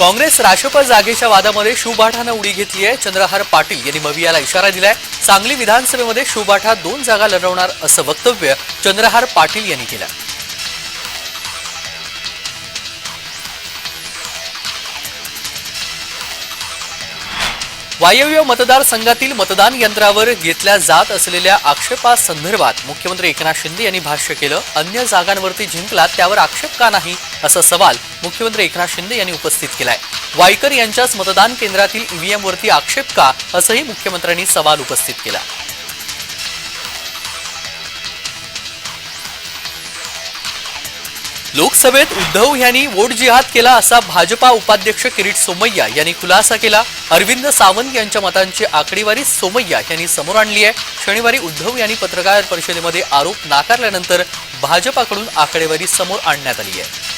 काँग्रेस राष्ट्रप जागेच्या वादामध्ये शिवबाठानं उडी घेतली आहे. चंद्रहार पाटील यांनी मवियाला इशारा दिलाय. सांगली विधानसभेमध्ये शिवबाठा दोन जागा लढवणार असं वक्तव्य चंद्रहार पाटील यांनी केलं. वायव्य मतदारसंघातील मतदान यंत्रावर घेतल्या जात असलेल्या आक्षेपासंदर्भात मुख्यमंत्री एकनाथ शिंदे यांनी भाष्य केलं. अन्य जागांवरती जिंकला त्यावर आक्षेप का नाही? असा सवाल मुख्यमंत्री एकनाथ शिंदे यांनी उपस्थित केलाय. वायकर यांच्याच मतदान केंद्रातील ईव्हीएमवरती आक्षेप का? असंही मुख्यमंत्र्यांनी सवाल उपस्थित केला. लोकसभेत उद्धव यांनी वोट जिहाद केला असा भाजपा उपाध्यक्ष किरीट सोमय्या यांनी खुलासा केला. अरविंद सावंत यांच्या मतांची आकडेवारी सोमय्या यांनी समोर आणली आहे. शनिवारी उद्धव यांनी पत्रकार परिषदेमध्ये आरोप नाकारल्यानंतर भाजपाकडून आकडेवारी समोर आणण्यात आली आहे.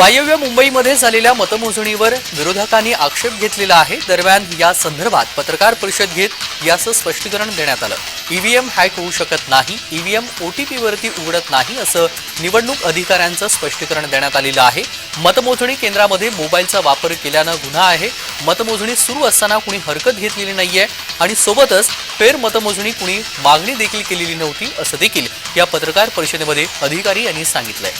वायव्य मुंबईमध्ये झालेल्या मतमोजणीवर विरोधकांनी आक्षेप घेतलेला आहे. दरम्यान या संदर्भात पत्रकार परिषद घेत याचं स्पष्टीकरण देण्यात आलं. ईव्हीएम हॅक होऊ शकत नाही ईव्हीएम टी पीवरती उघडत नाही असं निवडणूक अधिकाऱ्यांचं स्पष्टीकरण देण्यात आलेलं आहे. मतमोजणी केंद्रामध्ये मोबाईलचा वापर केल्यानं गुन्हा आहे. मतमोजणी सुरू असताना कुणी हरकत घेतलेली नाहीये आणि सोबतच फेरमतमोजणी कुणी मागणी देखील केलेली नव्हती असं देखील या पत्रकार परिषदेमध्ये अधिकारी यांनी सांगितलंय.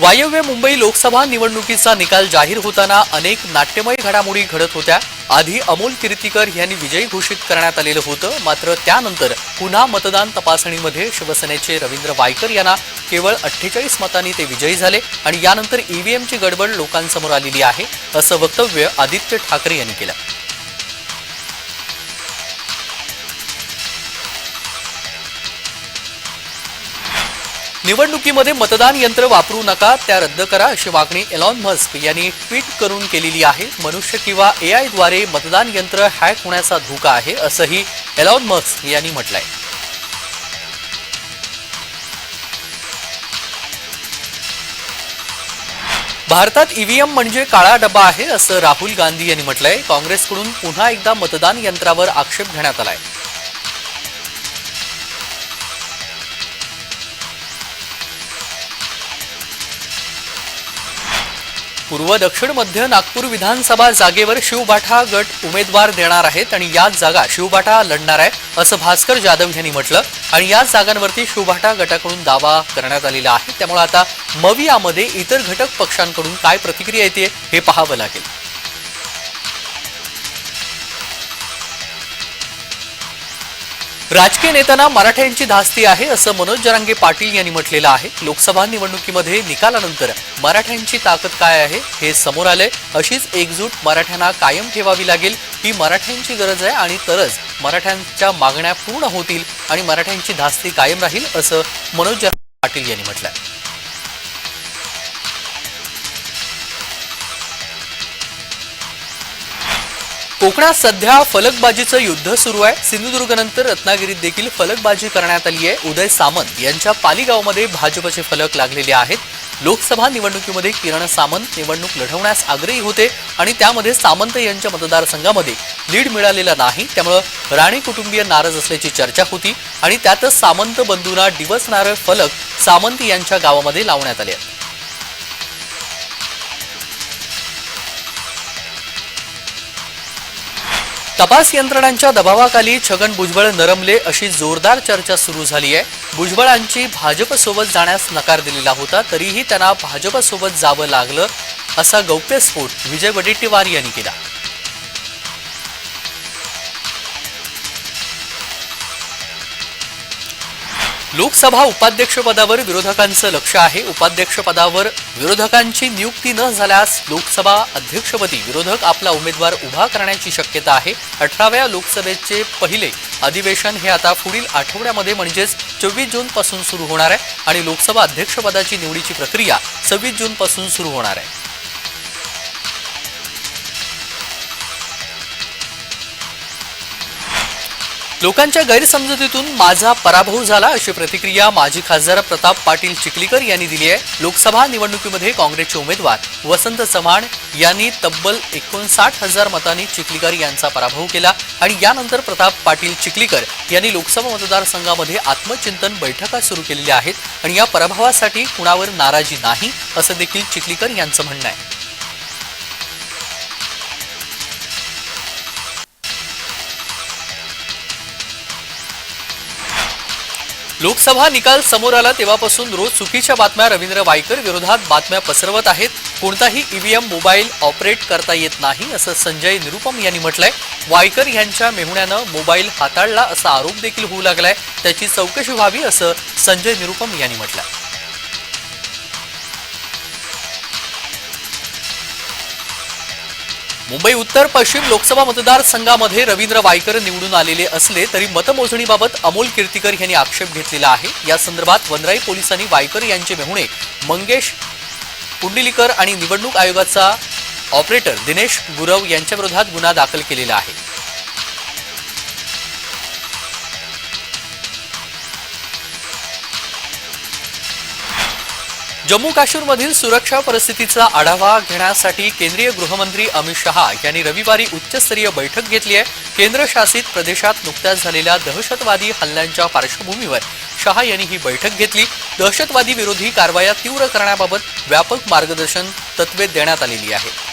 वायव्य मुंबई लोकसभा निवडणुकीचा निकाल जाहीर होताना अनेक नाट्यमय घडामोडी घडत होत्या. आधी अमोल किर्तीकर यांनी विजयी घोषित करण्यात आलेलं होतं. मात्र त्यानंतर पुन्हा मतदान तपासणीमध्ये शिवसेनेचे रवींद्र वायकर यांना केवळ अठ्ठेचाळीस मतांनी ते विजयी झाले आणि यानंतर ईव्हीएमची गडबड लोकांसमोर आलेली आहे असं वक्तव्य आदित्य ठाकरे यांनी केलं. निवडणुकीमध्ये मतदान यंत्र वापरू नका त्या रद्द करा अशी मागणी एलॉन मस्क यांनी ट्विट करून केलेली आहे. मनुष्य किंवा ए आयद्वारे मतदान यंत्र हॅक होण्याचा धोका आहे असंही एलॉन मस्क यांनी म्हटलंय. भारतात ईव्हीएम म्हणजे काळा डबा आहे असं राहुल गांधी यांनी म्हटलंय. काँग्रेसकडून पुन्हा एकदा मतदान यंत्रावर आक्षेप घेण्यात आलाय. पूर्व दक्षिण मध्य नागपूर विधानसभा जागेवर शिवबाठा गट उमेदवार देणार आहेत आणि याच जागा शिवबाठा लढणार आहे असं भास्कर जाधव यांनी म्हटलं. आणि याच जागांवरती शिवबाठा गटाकडून दावा करण्यात आलेला आहे. त्यामुळे आता मवियामध्ये इतर घटक पक्षांकडून काय प्रतिक्रिया येते हे पाहावं लागेल. राजकीय नेत्यांना मराठ्यांची धास्ती आहे असं मनोज जरांगे पाटील यांनी म्हटलेलं आहे. लोकसभा निवडणुकीमध्ये निकालानंतर मराठ्यांची ताकद काय आहे हे समोर आलंय. अशीच एकजूट मराठ्यांना कायम ठेवावी लागेल. ही मराठ्यांची गरज आहे आणि तरच मराठ्यांच्या मागण्या पूर्ण होतील आणि मराठ्यांची धास्ती कायम राहील असं मनोज जरांगे पाटील यांनी म्हटलं आहे कोकणात सध्या फलकबाजीचं युद्ध सुरू आहे. सिंधुदुर्गनंतर रत्नागिरीत देखील फलकबाजी करण्यात आली आहे. उदय सामंत यांच्या पालीगावमध्ये भाजपचे फलक लागलेले आहेत. लोकसभा निवडणुकीमध्ये किरण सामंत निवडणूक लढवण्यास आग्रही होते आणि त्यामध्ये सामंत यांच्या मतदारसंघामध्ये लीड मिळालेला नाही. त्यामुळं राणे कुटुंबीय नाराज असल्याची चर्चा होती आणि त्यातच सामंत बंधूंना नारळ फलक सामंत यांच्या गावामध्ये लावण्यात आले आहेत. तपास यंत्रणांच्या दबावाखाली छगन भुजबळ नरमले अशी जोरदार चर्चा सुरू झाली आहे. भुजबळांची भाजपसोबत जाण्यास नकार दिलेला होता तरीही त्यांना भाजपसोबत जावं लागलं असा गौप्यस्फोट विजय वडेट्टीवार यांनी केला. लोकसभा उपाध्यक्षपदावर विरोधकांचं लक्ष आहे. उपाध्यक्षपदावर विरोधकांची नियुक्ती न झाल्यास लोकसभा अध्यक्षपदी विरोधक आपला उमेदवार उभा करण्याची शक्यता आहे. अठराव्या लोकसभेचे पहिले अधिवेशन हे आता पुढील आठवड्यामध्ये म्हणजेच चोवीस जून पासून सुरू होणार आहे आणि लोकसभा अध्यक्षपदाची निवडीची प्रक्रिया सव्वीस जून पासून सुरू होणार आहे. लोकांच्या गैरसमजुतीतून माझा पराभव झाला अशी प्रतिक्रिया माजी खासदार प्रताप पाटील चिखलीकर यांनी दिली आहे. लोकसभा निवडणुकीमध्ये काँग्रेसचे उमेदवार वसंत चव्हाण यांनी तब्बल एकोणसाठ हजार मतांनी चिखलीकर यांचा पराभव केला आणि यानंतर प्रताप पाटील चिखलीकर यांनी लोकसभा मतदारसंघामध्ये आत्मचिंतन बैठका सुरू केलेल्या आहेत आणि या पराभवासाठी कुणावर नाराजी नाही असं देखील चिखलीकर यांचं म्हणणं आहे. लोकसभा निकाल समोर आला तेव्हापासून रोज चुकीच्या बातम्या रवींद्र वायकर विरोधात बातम्या पसरवत आहेत. कोणताही ईव्हीएम मोबाईल ऑपरेट करता येत नाही असं संजय निरुपम यांनी म्हटलंय. वायकर यांच्या मेहुण्यानं मोबाईल हाताळला असा आरोप देखील होऊ लागलाय. त्याची चौकशी व्हावी असं संजय निरुपम यांनी म्हटलंय. मुंबई उत्तर पश्चिम लोकसभा मतदारसंघामध्ये रवींद्र वायकर निवडून आलेले असले तरी मतमोजणीबाबत अमोल कीर्तीकर यांनी आक्षेप घेतलेला आहे. या संदर्भात वनराई पोलिसांनी वायकर यांचे मेहुणे मंगेश पुंडिलीकर आणि निवडणूक आयोगाचा ऑपरेटर दिनेश गुरव यांच्या विरोधात गुन्हा दाखल केलेला आहे. जम्मू काश्मीरमधील सुरक्षा परिस्थितीचा आढावा घेण्यासाठी केंद्रीय गृहमंत्री अमित शहा यांनी रविवारी उच्चस्तरीय बैठक घेतली आहे. केंद्रशासित प्रदेशात नुकत्याच झालेल्या दहशतवादी हल्ल्यांच्या पार्श्वभूमीवर शहा यांनी ही बैठक घेतली. दहशतवादी विरोधी कारवाया तीव्र करण्याबाबत व्यापक मार्गदर्शन तत्वे देण्यात आलेली आहेत.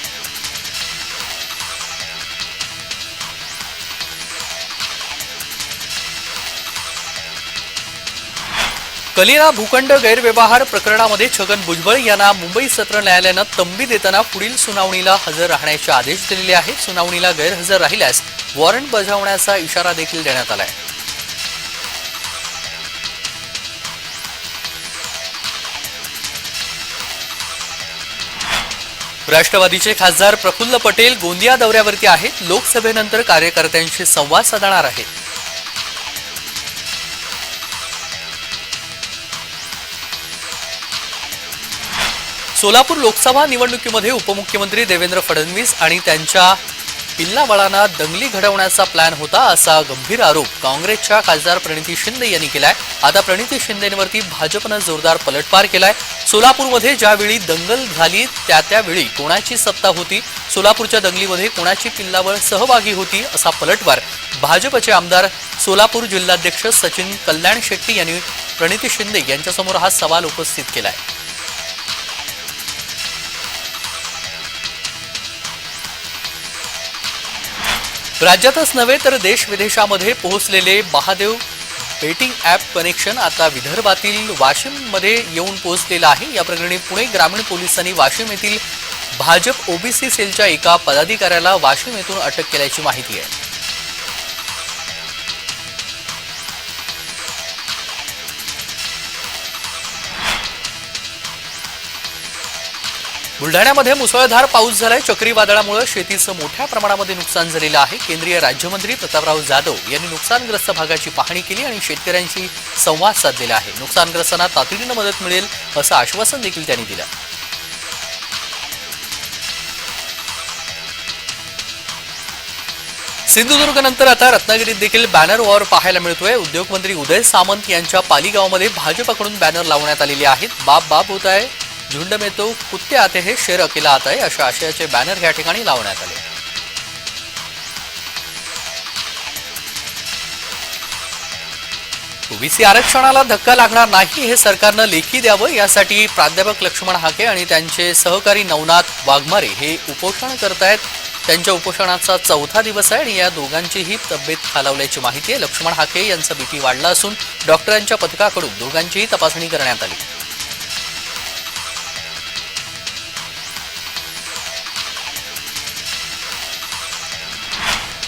कलिना भूखंड गैरव्यवहार प्रकरणामध्ये छगन भुजबळ यांना मुंबई सत्र न्यायालयानं तंबी देताना पुढील सुनावणीला हजर राहण्याचे आदेश दिलेले आहेत. सुनावणीला गैरहजर राहिल्यास वॉरंट बजावण्याचा इशारा देखील देण्यात आलाय. राष्ट्रवादीचे खासदार प्रफुल्ल पटेल गोंदिया दौऱ्यावरती आहेत. लोकसभेनंतर कार्यकर्त्यांशी संवाद साधणार आहेत. सोलापूर लोकसभा निवडणुकीमध्ये उपमुख्यमंत्री देवेंद्र फडणवीस आणि त्यांच्या पिल्लाबळांना दंगली घडवण्याचा प्लॅन होता असा गंभीर आरोप काँग्रेसच्या खासदार प्रणिती शिंदे यांनी केलाय. आता प्रणिती शिंदेवरती भाजपनं जोरदार पलटवार केलाय. सोलापूरमध्ये ज्यावेळी दंगल झाली त्या त्यावेळी कोणाची सत्ता होती? सोलापूरच्या दंगलीमध्ये कोणाची पिल्लाबळ सहभागी होती असा पलटवार भाजपचे आमदार सोलापूर जिल्हाध्यक्ष सचिन कल्याण शेट्टी यांनी प्रणिती शिंदे यांच्यासमोर हा सवाल उपस्थित केलाय. राज्यातच नव्हे तर देश विदेशामध्ये पोहोचलेले महादेव बेटिंग ॲप कनेक्शन आता विदर्भातील वाशिममध्ये येऊन पोहोचलेलं आहे. या प्रकरणी पुणे ग्रामीण पोलिसांनी वाशिम येथील भाजप ओबीसी सेलच्या एका पदाधिकाऱ्याला वाशिम येथून अटक केल्याची माहिती आहे. बुलढाण्यामध्ये मुसळधार पाऊस झालाय. चक्रीवादळामुळे शेतीचं मोठ्या प्रमाणामध्ये नुकसान झालेलं आहे. केंद्रीय राज्यमंत्री प्रतापराव जाधव यांनी नुकसानग्रस्त भागाची पाहणी केली आणि शेतकऱ्यांशी संवाद साधलेला आहे. नुकसानग्रस्तांना तातडीनं मदत मिळेल असं आश्वासन देखील त्यांनी दिलं. सिंधुदुर्गनंतर आता रत्नागिरीत देखील बॅनर वॉर पाहायला मिळतोय. उद्योगमंत्री उदय सामंत यांच्या पालिगावमध्ये भाजपाकडून बॅनर लावण्यात आलेले आहेत. बाप बाप होत आहे. झुंड में तो कुत्ते आते हे शेर अकेला आता आहे अशा आशयाचे बॅनर या ठिकाणी लावण्यात आले. ओबीसी आरक्षणाला धक्का लागणार नाही हे सरकारनं लेखी द्यावं यासाठी प्राध्यापक लक्ष्मण हाके आणि त्यांचे सहकारी नवनाथ वाघमारे हे उपोषण करत आहेत. त्यांच्या उपोषणाचा चौथा दिवस आहे आणि या दोघांचीही तब्येत खालावल्याची माहिती आहे. लक्ष्मण हाके यांचा बीपी वाढला असून डॉक्टरांच्या पथकाकडून दोघांचीही तपासणी करण्यात आली.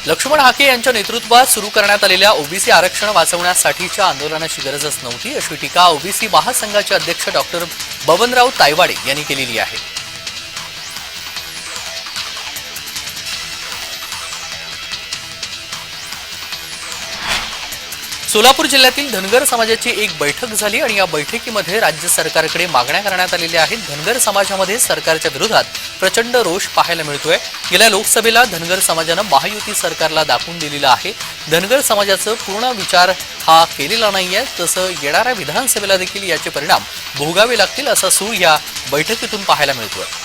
लक्ष्मण हाके यांच्या नेतृत्वात सुरू करण्यात आलेल्या ओबीसी आरक्षण वाचवण्यासाठीच्या आंदोलनाची गरजच नव्हती अशी टीका ओबीसी महासंघाचे अध्यक्ष डॉक्टर बबनराव तायवाडे यांनी केलेली आहे. सोलापूर जिल्ह्यातील धनगर समाजाची एक बैठक झाली आणि या बैठकीमध्ये राज्य सरकारकडे मागण्या करण्यात आलेल्या आहेत. धनगर समाजामध्ये सरकारच्या विरोधात प्रचंड रोष पाहायला मिळतोय. गेल्या लोकसभेला धनगर समाजानं महायुती सरकारला दाखवून दिलेलं आहे. धनगर समाजाचं पूर्ण विचार हा केलेला नाही आहे तसं येणाऱ्या विधानसभेला देखील याचे परिणाम भोगावे लागतील असा सूर या बैठकीतून पाहायला मिळतोय.